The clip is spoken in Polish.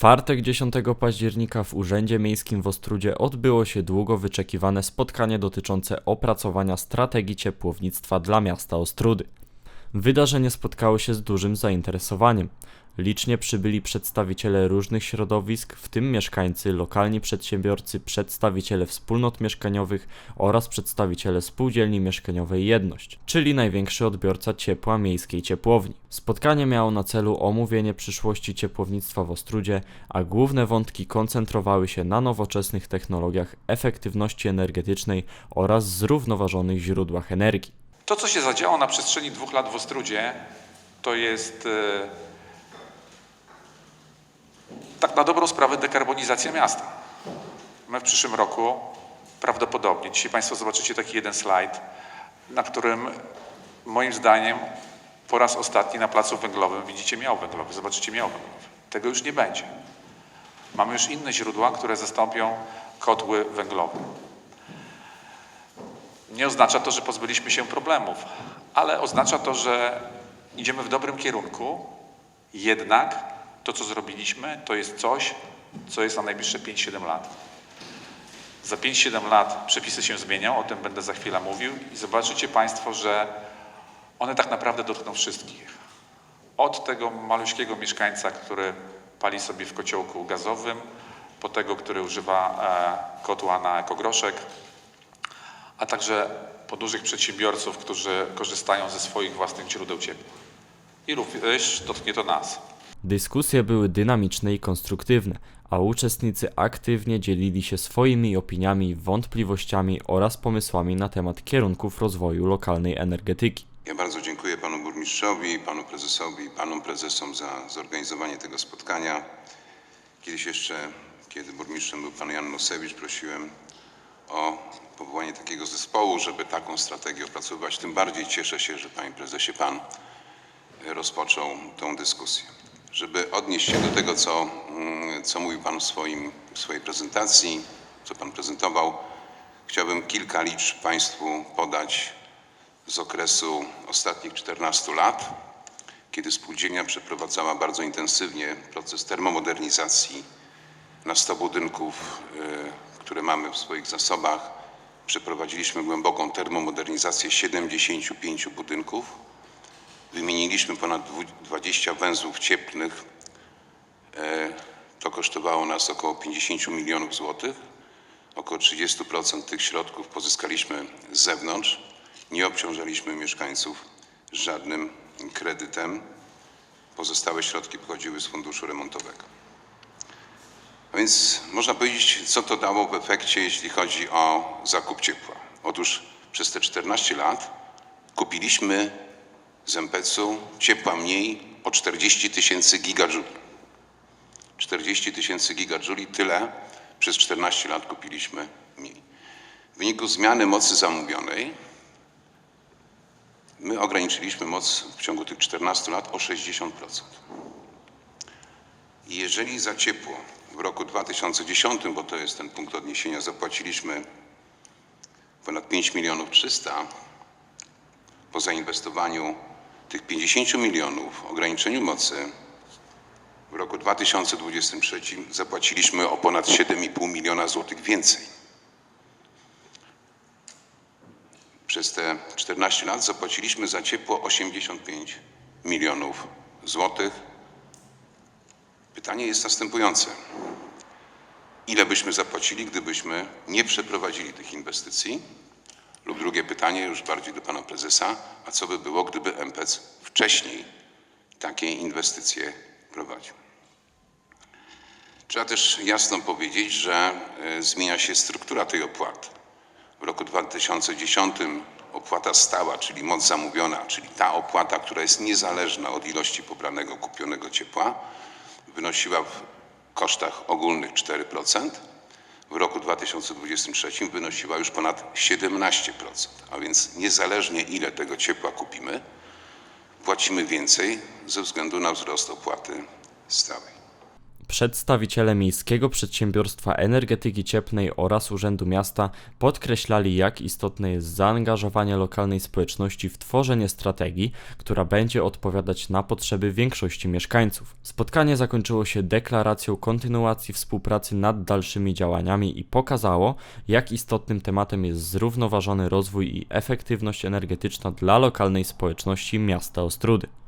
czwartek 10 października w Urzędzie Miejskim w Ostrudzie odbyło się długo wyczekiwane spotkanie dotyczące opracowania strategii ciepłownictwa dla miasta Ostrudy. Wydarzenie spotkało się z dużym zainteresowaniem. Licznie przybyli przedstawiciele różnych środowisk, w tym mieszkańcy, lokalni przedsiębiorcy, przedstawiciele wspólnot mieszkaniowych oraz przedstawiciele spółdzielni mieszkaniowej Jedność, czyli największy odbiorca ciepła miejskiej ciepłowni. Spotkanie miało na celu omówienie przyszłości ciepłownictwa w Ostrudzie, a główne wątki koncentrowały się na nowoczesnych technologiach efektywności energetycznej oraz zrównoważonych źródłach energii. To, co się zadziało na przestrzeni dwóch lat w Ostrudzie, to jest e, tak na dobrą sprawę dekarbonizacja miasta. My w przyszłym roku prawdopodobnie, dzisiaj Państwo zobaczycie taki jeden slajd, na którym moim zdaniem po raz ostatni na placu węglowym widzicie miał węglowy, zobaczycie miał węglowy. Tego już nie będzie. Mamy już inne źródła, które zastąpią kotły węglowe. Nie oznacza to, że pozbyliśmy się problemów, ale oznacza to, że idziemy w dobrym kierunku. Jednak to, co zrobiliśmy, to jest coś, co jest na najbliższe 5-7 lat. Za 5-7 lat przepisy się zmienią, o tym będę za chwilę mówił i zobaczycie Państwo, że one tak naprawdę dotkną wszystkich. Od tego maluśkiego mieszkańca, który pali sobie w kociołku gazowym, po tego, który używa e, kotła na ekogroszek, a także po dużych przedsiębiorców, którzy korzystają ze swoich własnych źródeł ciepła. I również dotknie to nas. Dyskusje były dynamiczne i konstruktywne, a uczestnicy aktywnie dzielili się swoimi opiniami, wątpliwościami oraz pomysłami na temat kierunków rozwoju lokalnej energetyki. Ja bardzo dziękuję panu burmistrzowi, panu prezesowi i panom prezesom za zorganizowanie tego spotkania. Kiedyś jeszcze, kiedy burmistrzem był pan Jan Nosewicz, prosiłem o powołanie takiego zespołu, żeby taką strategię opracowywać. Tym bardziej cieszę się, że panie prezesie pan rozpoczął tą dyskusję. Żeby odnieść się do tego, co, mm, co mówił pan w, swoim, w swojej prezentacji, co pan prezentował, chciałbym kilka liczb państwu podać z okresu ostatnich 14 lat, kiedy spółdzielnia przeprowadzała bardzo intensywnie proces termomodernizacji na 100 budynków, y, które mamy w swoich zasobach. Przeprowadziliśmy głęboką termomodernizację 75 budynków. Wymieniliśmy ponad dwu- 20 węzłów cieplnych. E, To kosztowało nas około 50 milionów złotych. Około 30% tych środków pozyskaliśmy z zewnątrz. Nie obciążaliśmy mieszkańców żadnym kredytem. Pozostałe środki pochodziły z funduszu remontowego. A więc można powiedzieć, co to dało w efekcie, jeśli chodzi o zakup ciepła. Otóż przez te 14 lat kupiliśmy z MPC-u ciepła mniej o 40 tysięcy gigajouli. 40 tysięcy gigajouli, tyle przez 14 lat kupiliśmy mniej. W wyniku zmiany mocy zamówionej my ograniczyliśmy moc w ciągu tych 14 lat o 60%. I jeżeli za ciepło w roku 2010, bo to jest ten punkt odniesienia, zapłaciliśmy ponad 5 milionów 300, po zainwestowaniu tych 50 milionów, ograniczeniu mocy, w roku 2023 zapłaciliśmy o ponad 7,5 miliona złotych więcej. Przez te 14 lat zapłaciliśmy za ciepło 85 milionów złotych. Pytanie jest następujące. Ile byśmy zapłacili, gdybyśmy nie przeprowadzili tych inwestycji? Lub drugie pytanie, już bardziej do pana prezesa, a co by było, gdyby MPC wcześniej takie inwestycje prowadził? Trzeba też jasno powiedzieć, że e, zmienia się struktura tej opłaty. W roku 2010 opłata stała, czyli moc zamówiona, czyli ta opłata, która jest niezależna od ilości pobranego, kupionego ciepła, wynosiła w kosztach ogólnych 4%. W roku 2023 wynosiła już ponad 17%, a więc niezależnie ile tego ciepła kupimy, płacimy więcej ze względu na wzrost opłaty stałej. Przedstawiciele Miejskiego Przedsiębiorstwa Energetyki Cieplnej oraz Urzędu Miasta podkreślali, jak istotne jest zaangażowanie lokalnej społeczności w tworzenie strategii, która będzie odpowiadać na potrzeby większości mieszkańców. Spotkanie zakończyło się deklaracją kontynuacji współpracy nad dalszymi działaniami i pokazało, jak istotnym tematem jest zrównoważony rozwój i efektywność energetyczna dla lokalnej społeczności miasta Ostródy.